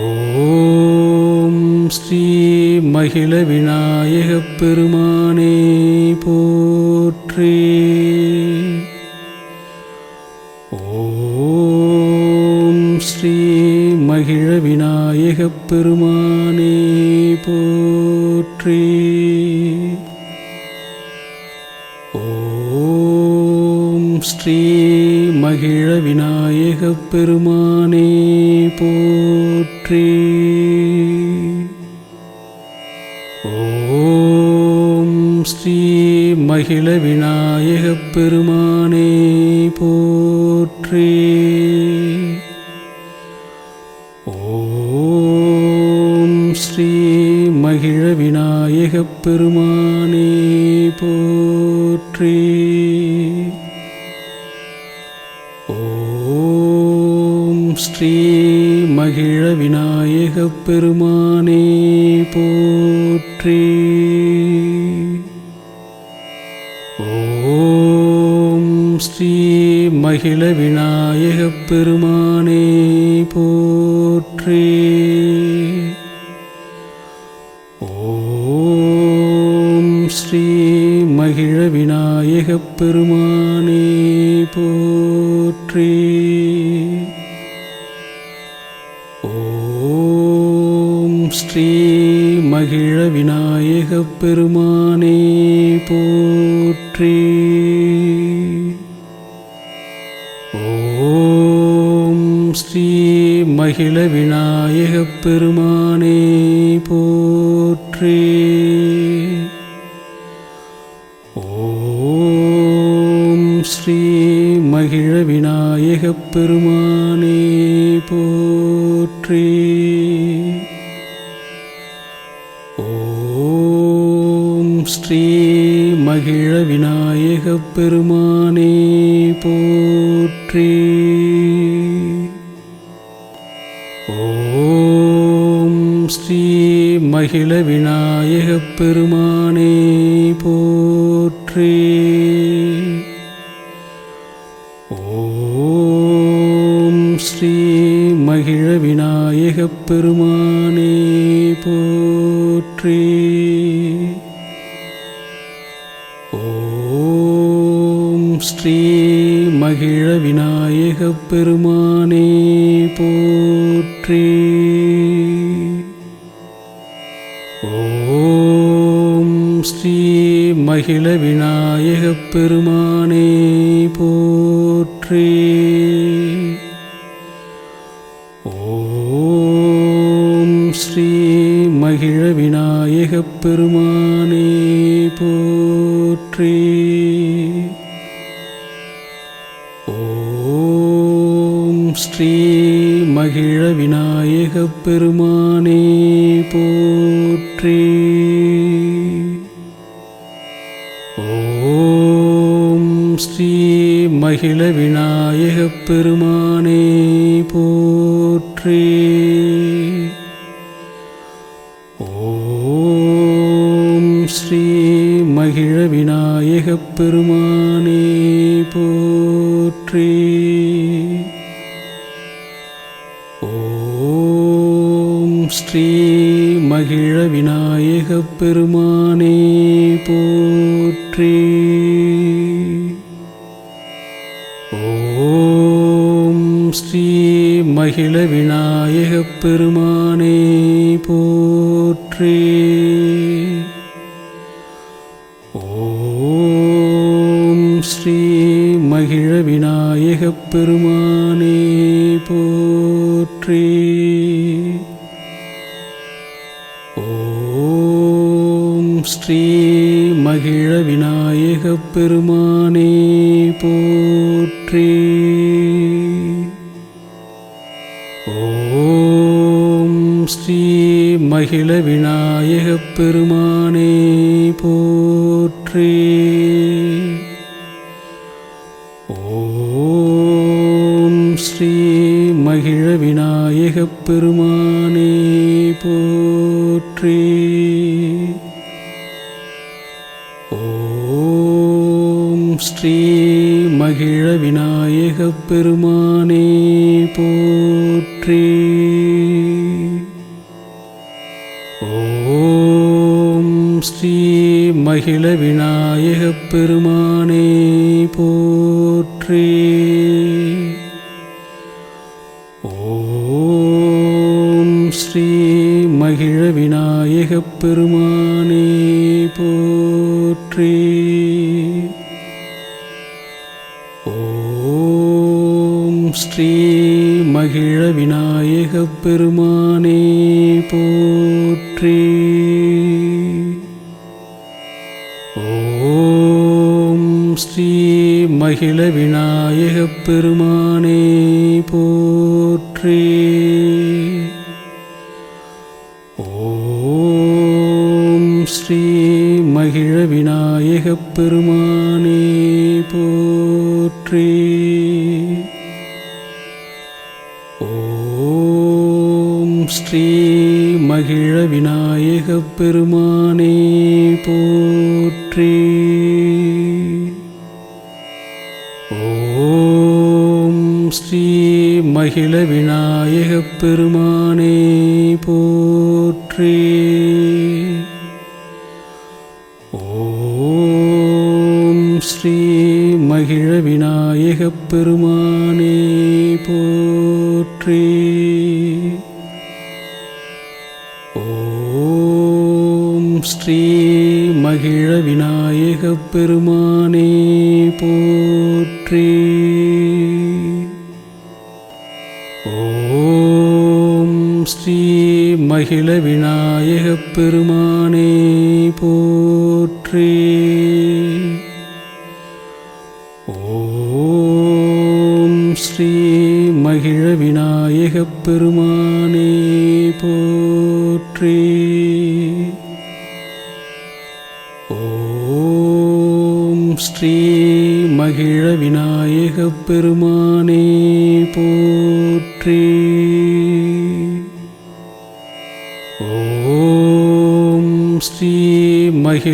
ஓம் ஸ்ரீ மகிழ விநாயகப் பெருமானே போற்றி. ஓம் ஸ்ரீ மகிழ விநாயகப் பெருமானே போற்றி. ஓம் ஸ்ரீ மகிழ விநாயகப் பெருமானே மகிழ விநாயகப் பெருமானே போற்றி. ஓம் ஸ்ரீ மகிழ விநாயகப் பெருமானே போற்றி. ஓம் ஸ்ரீ மகிழ விநாயகப் பெருமானே போற்றி. ஸ்ரீ மகிழ விநாயகப் பெருமானே போற்றி. ஓம் ஸ்ரீ மகிழ விநாயகப் பெருமானே போற்றி. ஓம் ஸ்ரீ மகிழ விநாயகப் பெருமானே போற்றி. அகில விநாயகப் பெருமானே போற்றி. ஓம் ஸ்ரீ மகிழ விநாயகப் பெருமானே போற்றி. ஓம் ஸ்ரீ மகிழ விநாயகப் பெருமானே ஸ்ரீ மகிழ விநாயகப் பெருமானே போற்றி. ஓம் ஸ்ரீ மகிழ விநாயகப் பெருமானே போற்றி. ஓம் ஸ்ரீ மகிழ விநாயகப் பெருமானே போற்றி. அகில விநாயகப் பெருமானே போற்றி. ஓம் ஸ்ரீ மகிழ விநாயகப் பெருமானே போற்றி. ஓம் ஸ்ரீ மகிழ விநாயகப் பெருமானே ஸ்ரீ மகிழ விநாயகப் பெருமானே போற்றி. ஓம் ஸ்ரீ மகிழ விநாயகப் பெருமானே போற்றி. ஓம் ஸ்ரீ மகிழ விநாயகப் பெருமானே போற்றி. அகில விநாயகப் பெருமானே போற்றி. ஓம் ஸ்ரீ மகிழ விநாயகப் பெருமானே போற்றி. ஓம் ஸ்ரீ மகிழ விநாயகப் பெருமானே போற்றி. ஸ்ரீ மகிழ விநாயகப் பெருமானே போற்றி. ஓம் ஸ்ரீ மகிழ விநாயகப் பெருமானே போற்றி. ஓம் ஸ்ரீ மகிழ விநாயகப் பெருமானே போற்றி. ஸ்ரீ மகிழ விநாயகப் பெருமானே போற்றி. ஓம் ஸ்ரீ மகிழ விநாயகப் பெருமானே போற்றி. ஓம் ஸ்ரீ மகிழ விநாயகப் பெருமானே பெருமானே போற்றி. ஓம் ஸ்ரீ மகிழ விநாயகப் பெருமானே போற்றி. ஓம் ஸ்ரீ மகிழ விநாயகப் பெருமானே போற்றி. ஓம் ஸ்ரீ மகிழ விநாயகப் பெருமானே போற்றி. ஓம் ஸ்ரீ மகிழ விநாயகப் பெருமானே போற்றி. ஓம் ஸ்ரீ மகிழ விநாயகப் பெருமானே விநாயகப் பெருமானே போற்றி. ஓம் ஸ்ரீ மகிழ விநாயகப் பெருமானே போற்றி. ஓம் ஸ்ரீ மகிழ விநாயகப் பெருமானே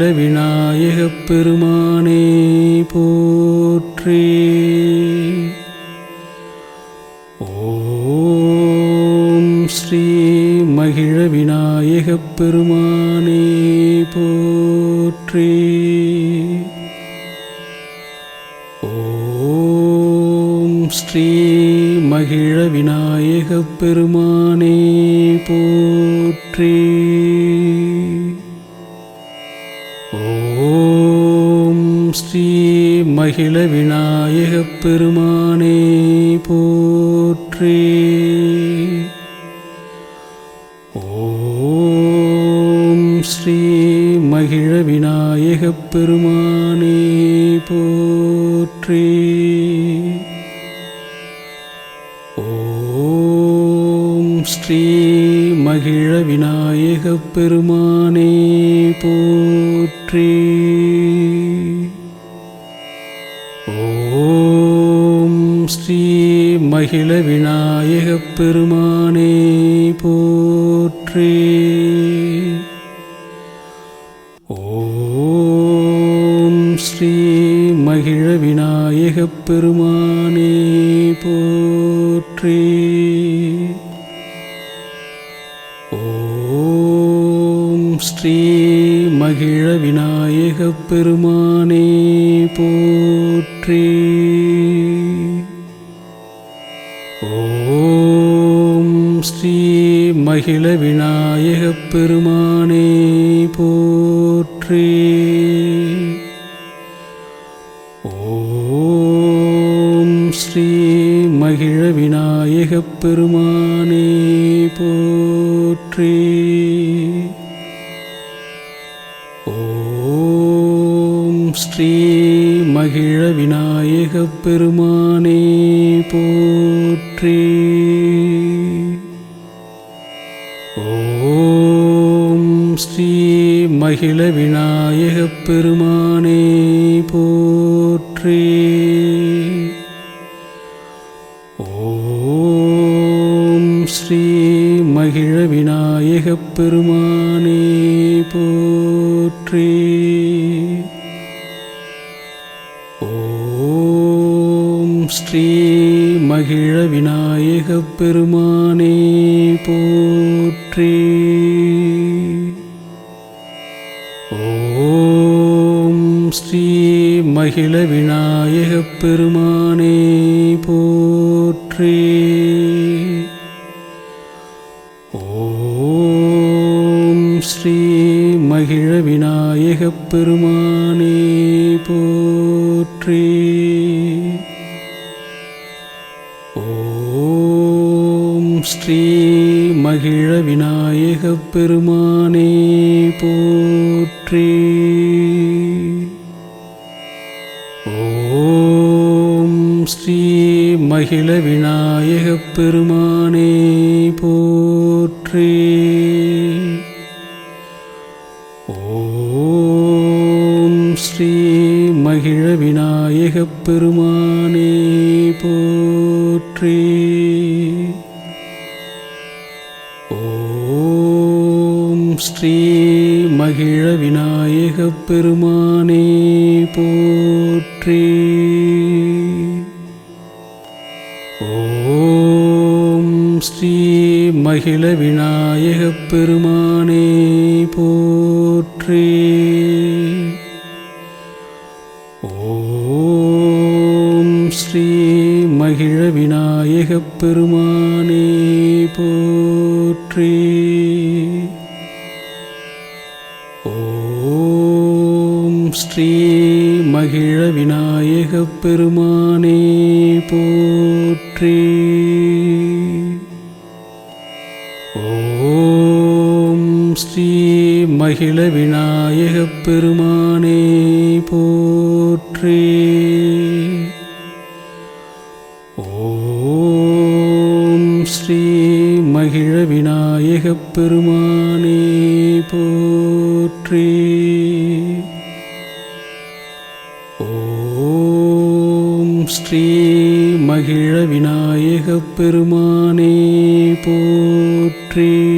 மகிழ விநாயகப் பெருமானே போற்றி. ஓம் ஸ்ரீ மகிழ விநாயகப் பெருமானே போற்றி. ஓம் ஸ்ரீ மகிழ விநாயகப் பெருமானே போற்றி. ஓம் ஸ்ரீ மகிழ விநாயகப் பெருமானே போற்றி. ஓம் ஸ்ரீ மகிழ விநாயகப் பெருமானே போற்றி. ஓம் ஸ்ரீ மகிழ விநாயகப் பெருமானே போற்றி. அகில விநாயகப் பெருமானே போற்றி. ஓம் ஸ்ரீ மகிழ விநாயகப் பெருமானே போற்றி. ஓம் ஸ்ரீ மகிழ விநாயகப் பெருமானே ஸ்ரீ மகிழ விநாயகப் பெருமானே போற்றி. ஓம் ஸ்ரீ மகிழ விநாயகப் பெருமானே போற்றி. ஓம் ஸ்ரீ மகிழ விநாயகப் பெருமானே போ அகில விநாயகப் பெருமானே போற்றி. ஓம் ஸ்ரீ மகிழ விநாயகப் பெருமான் ஸ்ரீ மகிழ விநாயகப் பெருமானே போற்றி. ஓம் ஸ்ரீ மகிழ விநாயகப் பெருமானே போற்றி. ஓம் ஸ்ரீ மகிழ விநாயகப் பெருமானே போற்றி. அகில விநாயகப் பெருமானே போற்றி. ஓம் ஸ்ரீ மகிழ விநாயகப் பெருமானே போற்றி. ஓம் ஸ்ரீ மகிழ விநாயகப் பெருமானே போ அகில விநாயகப் பெருமானே போற்றி. ஓம் ஸ்ரீ மகிழ விநாயகப் பெருமானே போற்றி. ஓம் ஸ்ரீ மகிழ விநாயகப் பெருமானே போற்றி. ஸ்ரீ மகிழ விநாயகப் பெருமானே போற்றி. ஓம் ஸ்ரீ மகிழ விநாயகப் பெருமானே போற்றி. ஓம் ஸ்ரீ மகிழ விநாயகப் பெருமானே போற்றி.